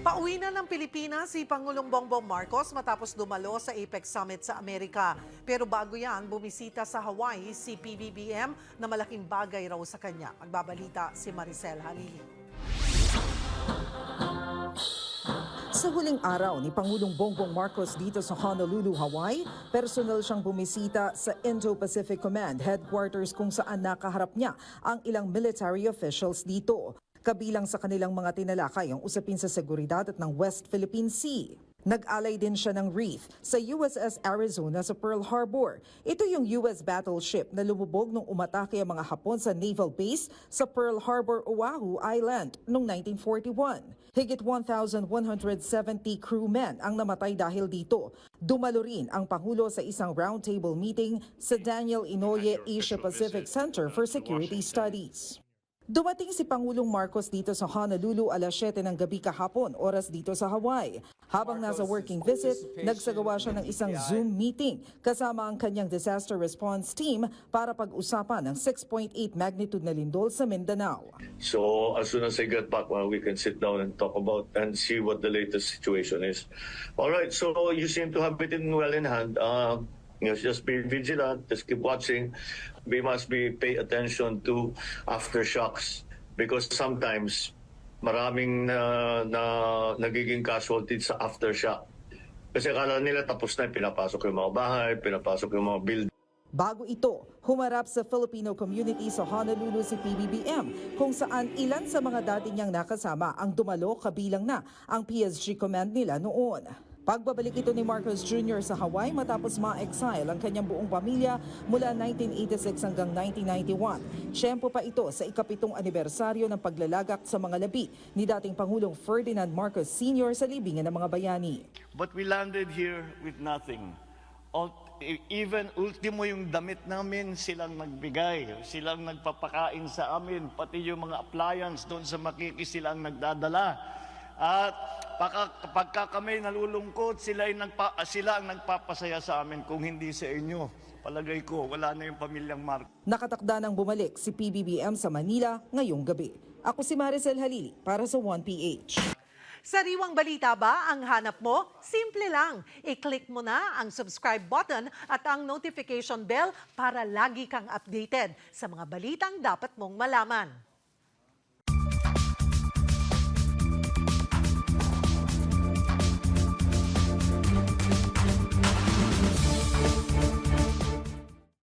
Pauwi na ng Pilipinas si Pangulong Bongbong Marcos matapos dumalo sa APEC Summit sa Amerika. Pero bago yan, bumisita sa Hawaii si PBBM na malaking bagay raw sa kanya. Magbabalita si Maricel Halili. Sa huling araw ni Pangulong Bongbong Marcos dito sa Honolulu, Hawaii, personal siyang bumisita sa Indo-Pacific Command headquarters kung saan nakaharap niya ang ilang military officials dito. Kabilang sa kanilang mga tinalakay ang usapin sa seguridad at ng West Philippine Sea. Nag-alay din siya ng wreath sa USS Arizona sa Pearl Harbor. Ito yung US battleship na lumubog nung umatake ang mga Hapon sa naval base sa Pearl Harbor, Oahu Island noong 1941. Higit 1,170 crewmen ang namatay dahil dito. Dumalo rin ang Pangulo sa isang roundtable meeting sa Daniel Inouye Asia Pacific Center for Security Studies. Dumating si Pangulong Marcos dito sa Honolulu alas 7 ng gabi kahapon, oras dito sa Hawaii. Habang nasa working visit, nagsagawa siya ng isang Zoom meeting kasama ang kanyang disaster response team para pag-usapan ng 6.8 magnitude na lindol sa Mindanao. So as soon as I get back, well, we can sit down and talk about and see what the latest situation is. All right. So you seem to have it in well in hand. Uh, you know, just be vigilant. Just keep watching. We must be pay attention to aftershocks because sometimes maraming na, na nagiging casualty sa aftershock. Kasi akala nila tapos na, pinapasok yung mga bahay, pinapasok yung mga building. Bago ito, humarap sa Filipino community sa Honolulu si PBBM kung saan ilan sa mga dati niyang nakasama ang dumalo kabilang na ang PSG command nila noon. Pagbabalik ito ni Marcos Jr. sa Hawaii matapos ma-exile ang kanyang buong pamilya mula 1986 hanggang 1991. Siyempo pa ito sa ikapitong anibersaryo ng paglalagak sa mga labi ni dating Pangulong Ferdinand Marcos Sr. sa libingan ng mga bayani. But we landed here with nothing. Even ultimo yung damit namin, silang nagbigay. Silang nagpapakain sa amin. Pati yung mga appliance doon sa makiki, silang nagdadala. At pagka, pagka kami nalulungkot, sila, ay nagpa, sila ang nagpapasaya sa amin. Kung hindi sa inyo, palagay ko, wala na yung pamilyang Marcos. Nakatakda ng bumalik si PBBM sa Manila ngayong gabi. Ako si Maricel Halili para sa 1PH. Sariwang balita ba ang hanap mo? Simple lang. I-click mo na ang subscribe button at ang notification bell para lagi kang updated sa mga balitang dapat mong malaman.